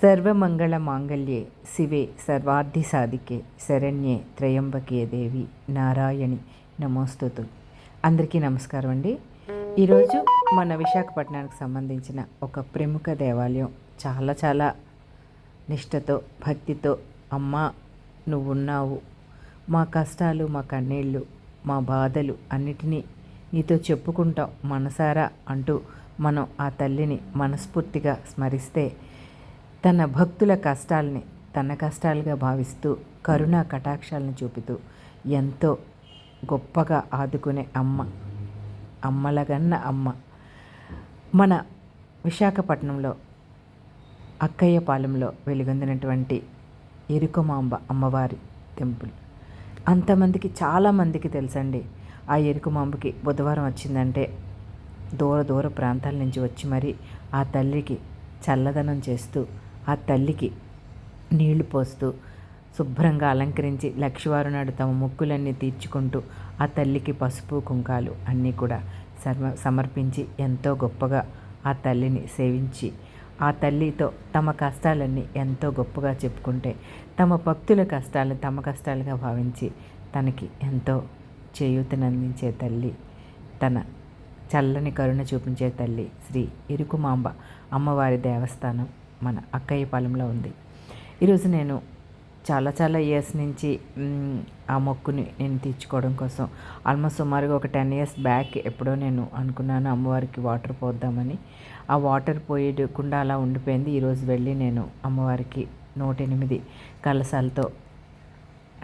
సర్వమంగళ మాంగళ్యే శివే సర్వార్థి సాధికే శరణ్యే త్రయంబకే దేవి నారాయణి నమోస్తుతు. అందరికీ నమస్కారం అండి. ఈరోజు మన విశాఖపట్నానికి సంబంధించిన ఒక ప్రముఖ దేవాలయం చాలా చాలా నిష్టతో భక్తితో అమ్మ నువ్వున్నావు మా కష్టాలు మా కన్నీళ్ళు మా బాధలు అన్నిటినీ నీతో చెప్పుకుంటాం మనసారా అంటూ మనం ఆ తల్లిని మనస్ఫూర్తిగా స్మరిస్తే తన భక్తుల కష్టాల్ని తన కష్టాలుగా భావిస్తూ కరుణా కటాక్షాలను చూపుతూ ఎంతో గొప్పగా ఆదుకునే అమ్మ అమ్మలగన్న అమ్మ. మన విశాఖపట్నంలో అక్కయ్యపాలెంలో వెలుగొందినటువంటి ఎరుకమాంబ అమ్మవారి టెంపుల్. అంతమందికి చాలామందికి తెలుసండి ఆ ఎరుకమాంబకి బుధవారం వచ్చిందంటే దూర దూర ప్రాంతాల నుంచి వచ్చి మరి ఆ తల్లికి చల్లదనం చేస్తూ ఆ తల్లికి నీళ్ళు పోస్తూ శుభ్రంగా అలంకరించి లక్ష్మివారు నాడు తమ మొక్కులన్నీ తీర్చుకుంటూ ఆ తల్లికి పసుపు కుంకాలు అన్నీ కూడా సర్మ సమర్పించి ఎంతో గొప్పగా ఆ తల్లిని సేవించి ఆ తల్లితో తమ కష్టాలన్నీ ఎంతో గొప్పగా చెప్పుకుంటే తమ భక్తుల కష్టాలు తమ కష్టాలుగా భావించి తనకి ఎంతో చేయూతనందించే తల్లి తన చల్లని కరుణ చూపించే తల్లి శ్రీ ఇరుకుమాంబ అమ్మవారి దేవస్థానం. మన అక్కయ్యపాలెంలో ఉంది. ఈరోజు నేను చాలా చాలా ఇయర్స్ నుంచి ఆ మొక్కుని నేను తీర్చుకోవడం కోసం ఆల్మోస్ట్ సుమారుగా ఒక టెన్ ఇయర్స్ బ్యాక్ ఎప్పుడో నేను అనుకున్నాను అమ్మవారికి వాటర్ పోద్దామని. ఆ వాటర్ పోయకుండా అలా ఉండిపోయింది. ఈరోజు వెళ్ళి నేను అమ్మవారికి నూట ఎనిమిది కలసాలతో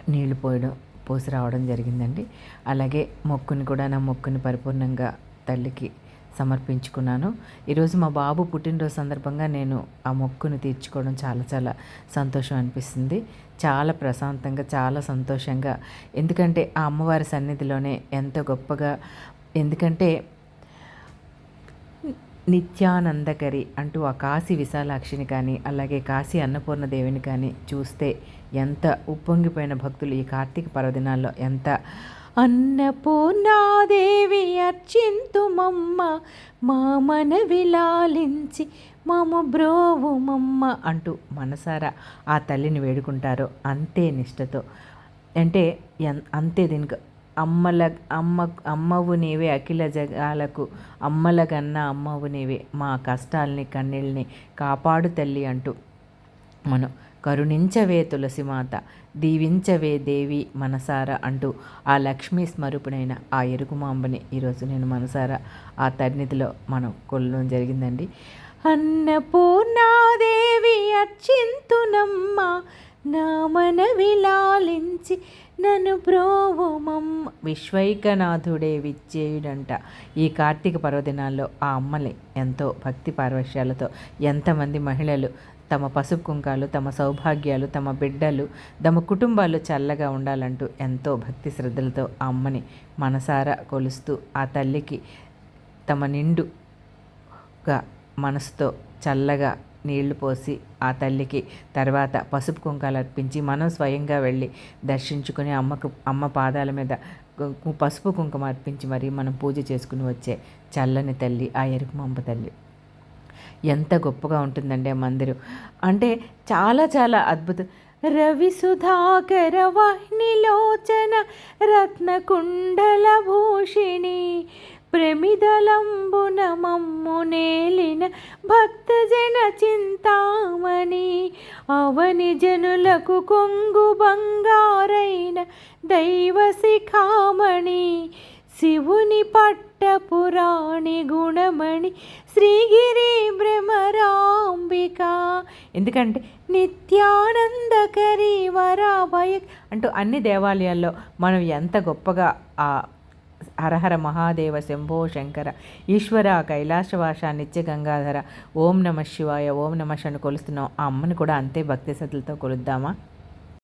నీళ్ళు పోయడం పోసి రావడం జరిగిందండి. అలాగే మొక్కుని కూడా నా మొక్కుని పరిపూర్ణంగా తల్లికి సమర్పించుకున్నాను. ఈరోజు మా బాబు పుట్టినరోజు సందర్భంగా నేను ఆ మొక్కును తీర్చుకోవడం చాలా చాలా సంతోషం అనిపిస్తుంది. చాలా ప్రశాంతంగా చాలా సంతోషంగా. ఎందుకంటే ఆ అమ్మవారి సన్నిధిలోనే ఎంతో గొప్పగా ఎందుకంటే నిత్యానందకరి అంటూ ఆ కాశీ విశాలాక్షిని కానీ అలాగే కాశీ అన్నపూర్ణదేవిని కానీ చూస్తే ఎంత ఉప్పొంగిపోయిన భక్తులు ఈ కార్తీక పర్వదినాల్లో ఎంత అన్నపూర్ణాదేవి అర్చింతుమమ్మ మా మన విలాలించి మాము బ్రోవుమమ్మ అంటూ మనసారా ఆ తల్లిని వేడుకుంటారో అంతే నిష్టతో అంటే ఎన్- అంతే దీనికి అమ్మల అమ్మ అమ్మవు నీవే అఖిల జగాలకు అమ్మల కన్నా అమ్మవు నీవే మా కష్టాల్ని కన్నీళ్ళని కాపాడు తల్లి అంటూ మనం కరుణించవే తులసిమాత దీవించవే దేవి మనసారా అంటూ ఆ లక్ష్మీ స్మరూపుడైన ఆ ఎరుకుమాంబని ఈరోజు నేను మనసారా ఆ తన్నిధిలో మనం కొల్లడం జరిగిందండి. అన్నపూర్ణాదేవి అర్చింతునమ్మ నా మన విలాలించి నన్ను ప్రోవమం. విశ్వైకనాథుడే విచ్చేయుడంట. ఈ కార్తీక పర్వదినాల్లో ఆ అమ్మని ఎంతో భక్తి పార్వశ్యాలతో ఎంతమంది మహిళలు తమ పసుపు కుంకాలు తమ సౌభాగ్యాలు తమ బిడ్డలు తమ కుటుంబాలు చల్లగా ఉండాలంటూ ఎంతో భక్తి శ్రద్ధలతో ఆ అమ్మని మనసారా కొలుస్తూ ఆ తల్లికి తమ నిండుగా మనసుతో చల్లగా నీళ్ళు పోసి ఆ తల్లికి తర్వాత పసుపు కుంకాలు అర్పించి మనం స్వయంగా వెళ్ళి దర్శించుకొని అమ్మకు అమ్మ పాదాల మీద పసుపు కుంకుమ అర్పించి మరి మనం పూజ చేసుకుని వచ్చే చల్లని తల్లి ఆ ఎరుకుమంబ తల్లి. ఎంత గొప్పగా ఉంటుందండి ఆ మందిరం. అంటే చాలా చాలా అద్భుతం రవి సుధాకర వాహినిలోచన రత్నకుండల భూషిణి ప్రమిదలంబున మమ్ము నేలిన భక్తజన చింతామణి అవని జనులకు కొంగు బంగారైన దైవ శిఖామణి శివుని పట్టపురాణి గుణమణి శ్రీగిరి భ్రమరాంబిక ఎందుకంటే నిత్యానందకరి వరాభయ అంటూ అన్ని దేవాలయాల్లో మనం ఎంత గొప్పగా ఆ హరహర మహాదేవ శంభో శంకర ఈశ్వర కైలాసవాస నిత్య గంగాధర ఓం నమ శివాయ ఓం నమ అని కొలుస్తున్నాం. ఆ అమ్మని కూడా అంతే భక్తి సతులతో కొలుద్దామా?